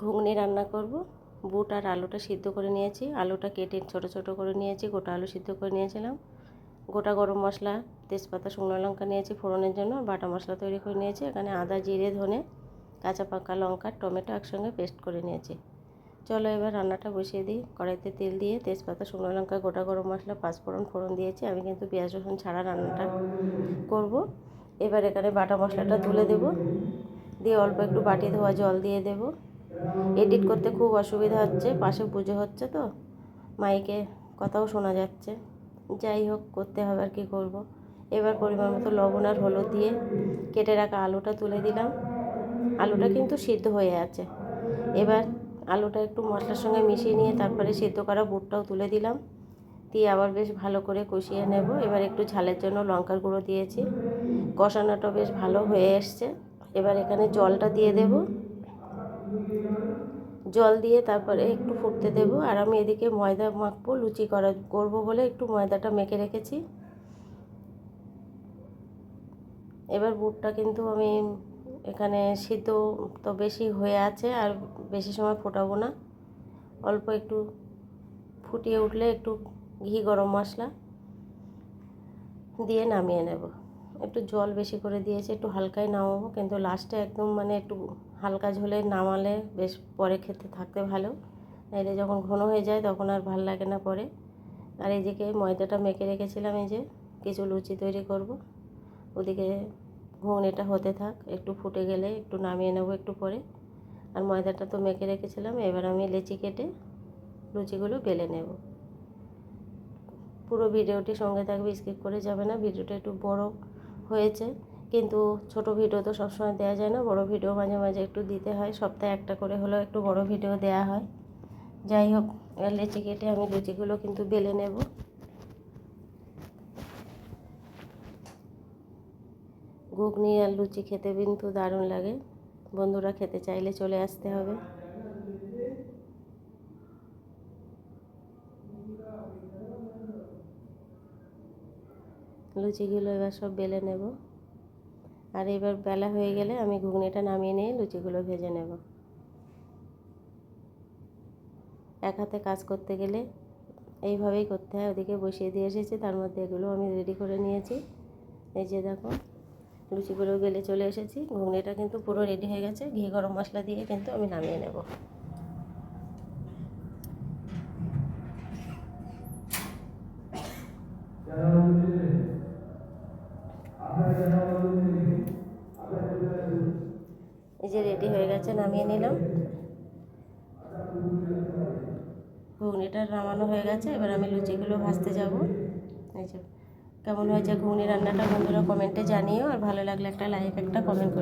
ঘুগনি রান্না করব। বুট আর আলুটা সিদ্ধ করে নিয়েছি। আলুটা কেটে ছোট ছোট করে নিয়েছি। গোটা আলু সিদ্ধ করে নিয়েছিলাম। গোটা গরম মশলা, তেজপাতা, শুকনো লঙ্কা নিয়েছি ফোড়নের জন্য। বাটা মশলা তৈরি করে নিয়েছি। এখানে আদা, জিরে, ধনে, কাঁচা পাকা লঙ্কা, টমেটো একসঙ্গে পেস্ট করে নিয়েছি। চলো এবার রান্নাটা বসিয়ে দিই। কড়াইতে তেল দিয়ে তেজপাতা, শুকনো লঙ্কা, গোটা গরম মশলা, পাঁচফোড়ন ফোড়ন দিয়েছি। আমি কিন্তু পেঁয়াজ, রসুন ছাড়া রান্নাটা করব। এবার এখানে বাটা মশলাটা তুলে দেব। দিয়ে অল্প একটু বাটি ধোয়া জল দিয়ে দেব। এডিট করতে খুব অসুবিধা হচ্ছে, পাশে পুজো হচ্ছে তো, মাইকে কথাও শোনা যাচ্ছে। যাই হোক, করতে হবে আর কি করব। এবার পরিমাণ মতো লবণ আর হলুদ দিয়ে কেটে রাখা আলুটা তুলে দিলাম। আলুটা কিন্তু সিদ্ধ হয়ে আছে। এবার আলুটা একটু মশলার সঙ্গে মিশিয়ে নিয়ে তারপরে সিদ্ধ করা বুটটাও তুলে দিলাম। দিয়ে আবার বেশ ভালো করে কষিয়ে নেব। এবার একটু ঝালের জন্য লঙ্কার গুঁড়ো দিয়েছি। কষানোটা বেশ ভালো হয়ে এসছে। এবার এখানে জলটা দিয়ে দেব। জল দিয়ে তারপরে একটু ফুটতে দেব আর আমি এদিকে ময়দা মাখবো, লুচি করা করব বলে একটু ময়দাটা মেখে রেখেছি। এবার বুটটা কিন্তু আমি এখানে সিদ্ধ তো বেশি হয়ে আছে আর বেশি সময় ফোটাবো না। অল্প একটু ফুটিয়ে উঠলে একটু ঘি গরম মশলা দিয়ে নামিয়ে নেব। একটু জল বেশি করে দিয়েছি, একটু হালকাই নামাবো। কিন্তু লাস্টে একদম মানে একটু হালকা ঝোলে নামালে বেশ পরে খেতে থাকতে ভালো। নাইলে যখন ঘন হয়ে যায় তখন আর ভালো লাগে না পরে। আর এইদিকে ময়দাটা মেখে রেখেছিলাম, এই যে কিছু লুচি তৈরি করব। ওদিকে ঘুগনিটা হতে থাক, একটু ফুটে গেলে একটু নামিয়ে নেব একটু পরে। আর ময়দাটা তো মেখে রেখেছিলাম, এবার আমি লেচি কেটে লুচিগুলো বেলে নেব। পুরো ভিডিওটি সঙ্গে থাকবে, স্কিপ করে যাবে না। ভিডিওটা একটু বড় হয়েছে। কিন্তু ছোট ভিডিও তো সবসময় দেওয়া যায় না, বড় ভিডিও মাঝে মাঝে একটু দিতে হয়, সপ্তাহে একটা করে হলেও একটু বড় ভিডিও দেওয়া হয়। যাই হোক, লেচি কেটে আমি লুচিগুলো কিন্তু বেলে নেব। ঘুগনি আর লুচি খেতে কিন্তু দারুণ লাগে। বন্ধুরা খেতে চাইলে চলে আসতে হবে। লুচিগুলো এবার সব বেলে নেব। আর এবার বেলা হয়ে গেলে আমি ঘুগনিটা নামিয়ে নিয়ে লুচিগুলো ভেজে নেব। এক হাতে কাজ করতে গেলে এইভাবেই করতে হয়, ওদিকে বসিয়ে দিয়ে এসেছি, তার মধ্যে এগুলো আমি রেডি করে নিয়েছি। এই যে দেখো, লুচিগুলো গেলে চলে এসেছি, ঘুগনিটা কিন্তু পুরো রেডি হয়ে গেছে, ঘি গরম মশলা দিয়ে কিন্তু আমি নামিয়ে নেব। এই যে রেডি হয়ে গেছে, নামিয়ে নিলাম। ঘুগনিটা নামানো হয়ে গেছে, এবার আমি লুচিগুলো ভাজতে যাব। এই যে, কেমন হয়েছে ঘুগনি রান্নাটা বন্ধুরা কমেন্টে জানিও, আর ভালো লাগলে একটা লাইক, একটা কমেন্ট করে